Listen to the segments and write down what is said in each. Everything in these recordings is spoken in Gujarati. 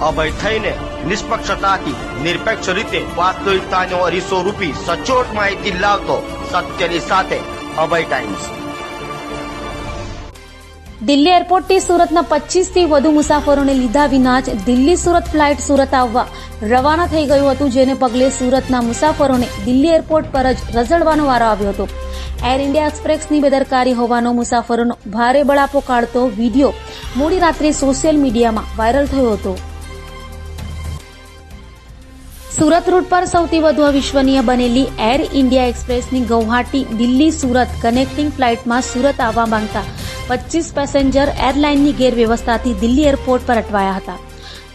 અભય થઈને નિષ્પક્ષતાથી, નિરપેક્ષ રીતે વાસ્તવિકતાનો અરીસો રૂપી સચોટ માહિતી લાવતો સત્યની સાથે અભય ટાઈમ્સ દિલ્હી એરપોર્ટથી સુરતના પચીસથી વધુ મુસાફરોને લીધા વિના જ દિલ્હી સુરત ફ્લાઇટ સુરત આવવા રવાના થઈ ગયું હતું, જેને પગલે સુરતના મુસાફરોને દિલ્હી એરપોર્ટ પર જ રઝળવાનો વારો આવ્યો હતો. એર ઇન્ડિયા એક્સપ્રેસની બેદરકારી હોવાનો મુસાફરોનો ભારે બળાપો કાઢતો વીડિયો મોડી રાત્રે સોશિયલ મીડિયામાં વાયરલ થયો હતો. સુરત રૂટ પર સૌથી વધુ અવિશ્વનીય બનેલી એર ઇન્ડિયા એક્સપ્રેસની ગૌહાટી દિલ્હી સુરત કનેક્ટિંગ ફ્લાઇટમાં સુરત આવવા માંગતા પચીસ પેસેન્જર એરલાઇનની ગેરવ્યવસ્થાથી દિલ્હી એરપોર્ટ પર અટવાયા હતા.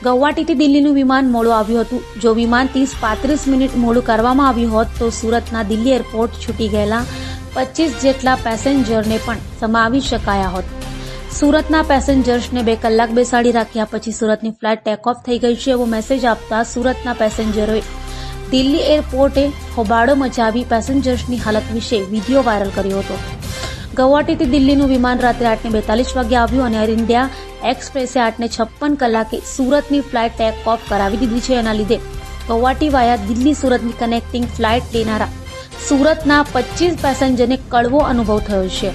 ગૌહાટીથી દિલ્હીનું વિમાન મોડું આવ્યું હતું. જો વિમાન ત્રીસ પાંત્રીસ મિનિટ મોડું કરવામાં આવ્યું હોત, તો સુરતના દિલ્હી એરપોર્ટ છૂટી ગયેલા પચીસ જેટલા પેસેન્જરને પણ સમાવી શકાયા હોત. સુરતના પેસેન્જર્સને બે કલાક બેસાડી રાખ્યા પછી સુરતની ફ્લાઇટ ટેક ઓફ થઈ ગઈ છે એવો મેસેજ આપતા સુરતના પેસેન્જરોએ. દિલ્હી એરપોર્ટે હોબાળો મચાવી પેસેન્જર્સની હાલત વિશે વીડિયો વાયરલ કર્યો હતો. ગુવાહાટીથી દિલ્હીનું વિમાન રાત્રે આઠને બેતાલીસ વાગે આવ્યું અને એર ઇન્ડિયા એક્સપ્રેસે આઠને છપ્પન કલાકે સુરતની ફ્લાઇટ ટેક ઓફ કરાવી દીધી છે. એના લીધે ગુવાહાટી વાયા દિલ્હી સુરતની કનેક્ટિંગ ફ્લાઇટ લેનારા સુરતના પચીસ પેસેન્જરને કડવો અનુભવ થયો છે.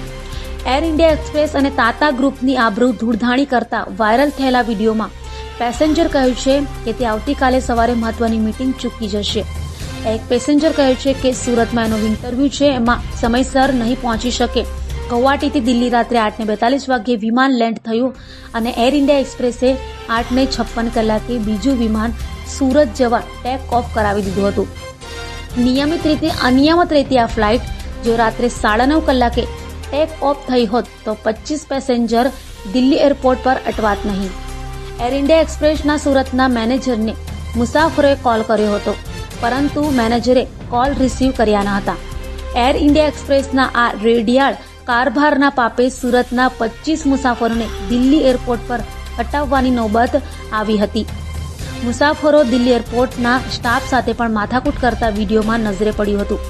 એર ઇન્ડિયા એક્સપ્રેસ અને તાતા ગ્રુપની આબરૂ ધૂળધાણી કરતા વાયરલ થયેલા વિડીયોમાં પેસેન્જર કહ્યું છે કે તે આવતીકાલે સવારે મહત્વની મીટિંગ ચૂકી જશે. એક પેસેન્જર કહે છે કે સુરતમાં એનો ઇન્ટરવ્યૂ છે, એમાં સમયસર નહીં પહોંચી શકે. ગુવાહાટીથી દિલ્હી રાત્રે આઠને બેતાલીસ વાગ્યે વિમાન લેન્ડ થયું અને એર ઇન્ડિયા એક્સપ્રેસે આઠને છપ્પન કલાકે બીજું વિમાન સુરત જવા ટેક ઓફ કરાવી દીધું હતું. નિયમિત રીતે, અનિયમિત રીતે આ ફ્લાઇટ, જો રાત્રે સાડા નવ કલાકે ટેક ઓફ થઈ હોત તો પચીસ પેસેન્જર દિલ્હી એરપોર્ટ પર અટવાત નહીં. એર ઇન્ડિયા એક્સપ્રેસના સુરતના મેનેજરને મુસાફરોએ કોલ કર્યો હતો, પરંતુ મેનેજરે કોલ રિસીવ કર્યા ન હતા. એર ઇન્ડિયા એક્સપ્રેસના આ રેડિયાળ કારભારના પાપે સુરતના પચીસ મુસાફરોને દિલ્હી એરપોર્ટ પર હટાવવાની નોબત આવી હતી. મુસાફરો દિલ્હી એરપોર્ટના સ્ટાફ સાથે પણ માથાકૂટ કરતા વિડીયોમાં નજરે પડ્યું હતું.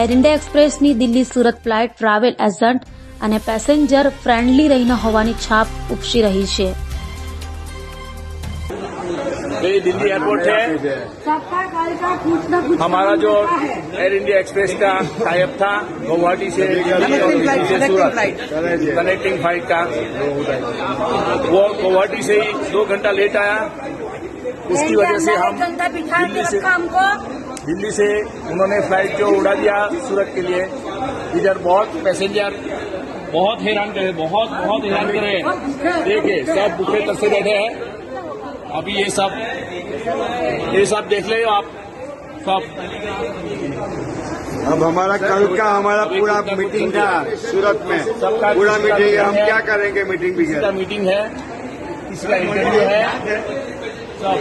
Air India એક્સપ્રેસની Delhi Surat flight travel agent અને પેસેન્જર ફ્રેન્ડલી રહીને હોવાની છાપ ઉપસી રહી છે ये दिल्ली एयरपोर्ट है सबका कल का कुछ न कुछ हमारा जो होता है। एयर इंडिया एक्सप्रेस का टाइप था गुवाहाटी से दिल्ली और दिल्ली से सूरत कनेक्टिंग फ्लाइट का वो गुवाहाटी से ही दो घंटा लेट आया उसकी वजह से हम दिल्ली से दिल्ली से उन्होंने फ़्लाइट जो उड़ा दिया सूरत के लिए इधर बहुत पैसेंजर बहुत हैरान करे बहुत बहुत हैरान करे। देखिए सब बुके तक से बैठे हैं। अभी ये सब ये सब देख ले आप सब। अब हमारा कल का हमारा पूरा मीटिंग था सूरत में। सबका पूरा मीटिंग हम क्या करेंगे मीटिंग भी मीटिंग है। किसका इंटरव्यू है सब